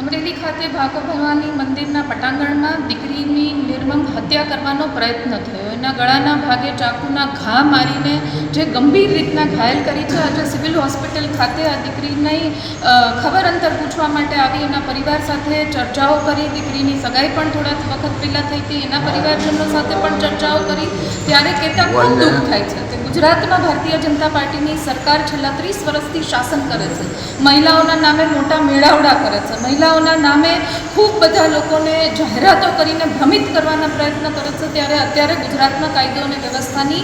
અમરેલી ખાતે ભાગો ભવાની મંદિરના પટાંગણમાં દીકરીની નિર્મમ હત્યા કરવાનો પ્રયત્ન થયો. એના ગળાના ભાગે ચાકુના ઘા મારીને જે ગંભીર રીતના ઘાયલ કરી છે આજે સિવિલ હોસ્પિટલ ખાતે આ દીકરીની ખબર અંતર પૂછવા માટે આવી એના પરિવાર સાથે ચર્ચાઓ કરી. દીકરીની સગાઈ પણ થોડા વખત પહેલાં થઈ હતી. એના પરિવારજનો સાથે પણ ચર્ચાઓ કરી. ત્યારે કહેતા ખૂબ દુઃખ થાય છે કે ગુજરાતમાં ભારતીય જનતા પાર્ટીની સરકાર છેલ્લા ત્રીસ વર્ષથી શાસન કરે છે. મહિલાઓના નામે મોટા મેળાવડા કરે છે. મહિલાઓના નામે ખૂબ બધા લોકોને જાહેરાતો કરીને ભ્રમિત કરવાના પ્રયત્ન કરે છે, ત્યારે અત્યારે ગુજરાતમાં કાયદો અને વ્યવસ્થાની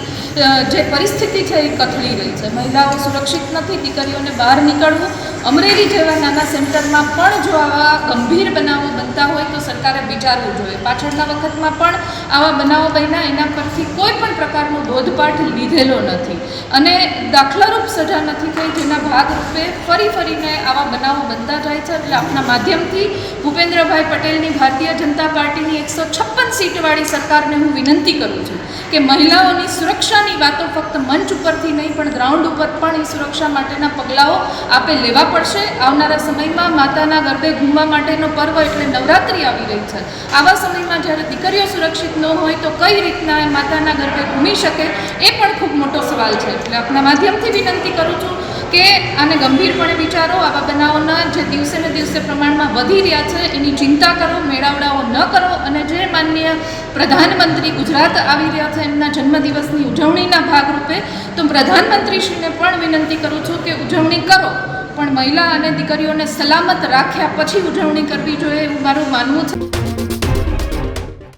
જે પરિસ્થિતિ છે એ કથળી રહી છે. મહિલાઓ સુરક્ષિત નથી, દીકરીઓને બહાર નીકળવું. અમરેલી જેવા નાના સેન્ટરમાં પણ જો આવા ગંભીર બનાવો બનતા હોય તો સરકારે વિચારવું જોઈએ. પાછળના વખતમાં પણ આવા બનાવો બન્યા, એના પરથી કોઈ પ્રકારનો બોધપાઠ લીધેલો નથી. અને દાખલારૂપ સજા નથી થઈ, જેના ભાગરૂપે ફરી ફરીને આવા બનાવો બનતા જાય છે. એટલે આપના માધ્યમથી ભૂપેન્દ્રભાઈ પટેલની ભારતીય જનતા પાર્ટીની એકસો છપ્પન સીટવાળી સરકારને હું વિનંતી કરું છું કે મહિલાઓની સુરક્ષાની વાતો ફક્ત મંચ ઉપરથી નહીં, પણ ગ્રાઉન્ડ ઉપર પણ એ સુરક્ષા માટેના પગલાઓ આપે લેવા પડશે. આવનારા સમયમાં માતાના ગરબે ઘૂમવા માટેનો પર્વ એટલે નવરાત્રિ આવી રહી છે. આવા સમયમાં જ્યારે દીકરીઓ સુરક્ષિત ન હોય તો કઈ રીતના એ માતાના ગર્ભે ઘૂમી શકે એ પણ ખૂબ મોટો સવાલ છે. એટલે આપના માધ્યમથી વિનંતી કરું છું કે આને ગંભીરપણે વિચારો, આવા બનાવોના જે દિવસે ને દિવસે પ્રમાણમાં વધી રહ્યા છે, એની ચિંતા કરો, મેળાવડાઓ ન કરો અને જે માનનીય પ્રધાનમંત્રી ગુજરાત આવી રહ્યા છે, એમના જન્મદિવસની ઉજવણીના ભાગરૂપે, તો પ્રધાનમંત્રીશ્રીને પણ વિનંતી કરું છું કે ઉજવણી કરો. પણ મહિલા અને દીકરીઓને સલામત રાખ્યા પછી ઉજવણી કરવી જોઈએ એવું મારું માનવું છે.